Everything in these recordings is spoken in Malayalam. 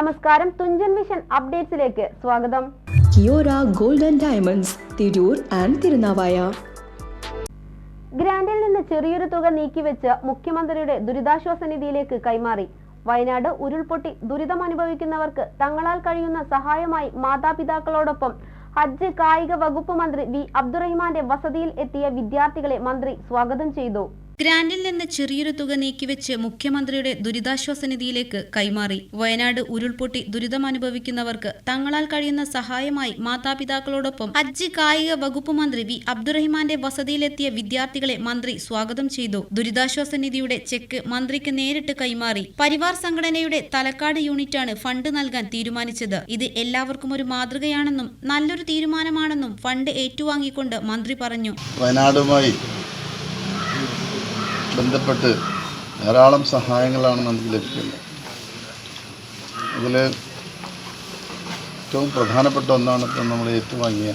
നമസ്കാരം തുഞ്ചൻ മിഷൻ അപ്ഡേറ്റ്സിലേക്ക് സ്വാഗതം. Kiora golden diamonds Tirur and Thirunavaya. ഗ്രാൻഡിൽ നിന്ന് ചെറിയൊരു തുക നീക്കിവെച്ച് മുഖ്യമന്ത്രിയുടെ ദുരിതാശ്വാസ നിധിയിലേക്ക് കൈമാറി. വയനാട് ഉരുൾപൊട്ടി ദുരിതം അനുഭവിക്കുന്നവർക്ക് തങ്ങളാൽ കഴിയുന്ന സഹായമായി മാതാപിതാക്കളോടൊപ്പം ഹജ്ജ് കായിക വകുപ്പ് മന്ത്രി വി അബ്ദുറഹിമാന്റെ വസതിയിൽ എത്തിയ വിദ്യാർത്ഥികളെ മന്ത്രി സ്വാഗതം ചെയ്തു. ഗ്രാന്റിൽ നിന്ന് ചെറിയൊരു തുക നീക്കിവെച്ച് മുഖ്യമന്ത്രിയുടെ ദുരിതാശ്വാസ നിധിയിലേക്ക് കൈമാറി. വയനാട് ഉരുൾപൊട്ടി ദുരിതമനുഭവിക്കുന്നവർക്ക് തങ്ങളാൽ കഴിയുന്ന സഹായമായി മാതാപിതാക്കളോടൊപ്പം ഹജ്ജ് കായിക വകുപ്പ് മന്ത്രി വി. അബ്ദുറഹിമാന്റെ വസതിയിലെത്തിയ വിദ്യാർത്ഥികളെ മന്ത്രി സ്വാഗതം ചെയ്തു. ദുരിതാശ്വാസ നിധിയുടെ ചെക്ക് മന്ത്രിക്ക് നേരിട്ട് കൈമാറി. പരിവാർ സംഘടനയുടെ തലക്കാട് യൂണിറ്റാണ് ഫണ്ട് നൽകാൻ തീരുമാനിച്ചത്. ഇത് എല്ലാവർക്കും ഒരു മാതൃകയാണെന്നും നല്ലൊരു തീരുമാനമാണെന്നും ഫണ്ട് ഏറ്റുവാങ്ങിക്കൊണ്ട് മന്ത്രി പറഞ്ഞു. വയനാടുമായി ബന്ധപ്പെട്ട് ധാരാളം സഹായങ്ങളാണ് നമുക്ക് ലഭിക്കുന്നത്. അതിൽ ഏറ്റവും പ്രധാനപ്പെട്ട ഒന്നാണ് ഇപ്പം നമ്മൾ ഏറ്റുവാങ്ങിയ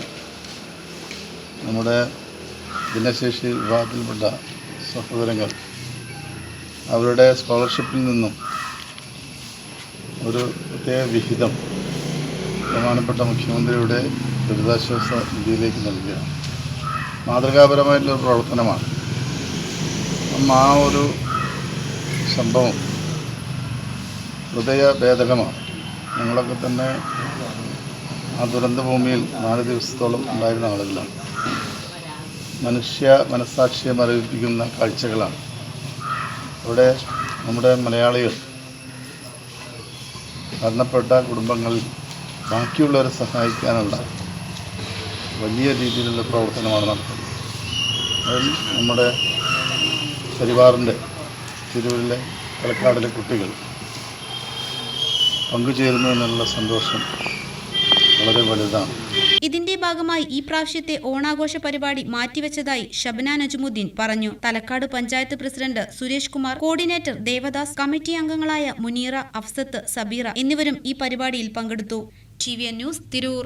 നമ്മുടെ ഭിന്നശേഷി വിഭാഗത്തിൽപ്പെട്ട സഹോദരങ്ങൾ. അവരുടെ സ്കോളർഷിപ്പിൽ നിന്നും ഒരു പ്രത്യേക വിഹിതം ബഹുമാനപ്പെട്ട മുഖ്യമന്ത്രിയുടെ ദുരിതാശ്വാസ നിധിയിലേക്ക് നൽകുക മാതൃകാപരമായിട്ടുള്ള പ്രവർത്തനമാണ്. ആ ഒരു സംഭവം ഹൃദയഭേദകമാണ്. ഞങ്ങളൊക്കെ തന്നെ ആ ദുരന്തഭൂമിയിൽ നാല് ദിവസത്തോളം ഉണ്ടായിരുന്ന ആളുകളാണ്. മനുഷ്യ മനസ്സാക്ഷിയെ മരവിപ്പിക്കുന്ന കാഴ്ചകളാണ്. അവിടെ നമ്മുടെ മലയാളികൾ മരണപ്പെട്ട കുടുംബങ്ങളിൽ ബാക്കിയുള്ളവരെ സഹായിക്കാനുള്ള വലിയ രീതിയിലുള്ള പ്രവർത്തനമാണ് നടത്തുന്നത്. അതിൽ നമ്മുടെ പരിവാറിന്റെ തിരൂരിലെ കളക്കാടിലെ കുട്ടികൾ പങ്കുചേരുന്നു എന്നുള്ള സന്തോഷം വളരെ വലുതാണ്. ഇതിന്റെ ഭാഗമായി ഈ പ്രാവശ്യത്തെ ഓണാഘോഷ പരിപാടി മാറ്റിവെച്ചതായി ഷബ്ന നജുമുദ്ദീൻ പറഞ്ഞു. Thalakkad panchayat president Suresh Kumar coordinator Devadas committee അംഗങ്ങളായ മുനീറ അഫ്സത്ത് സബീറ എന്നിവരും ഈ പരിപാടിയിൽ പങ്കെടുത്തു. T V news Tirur.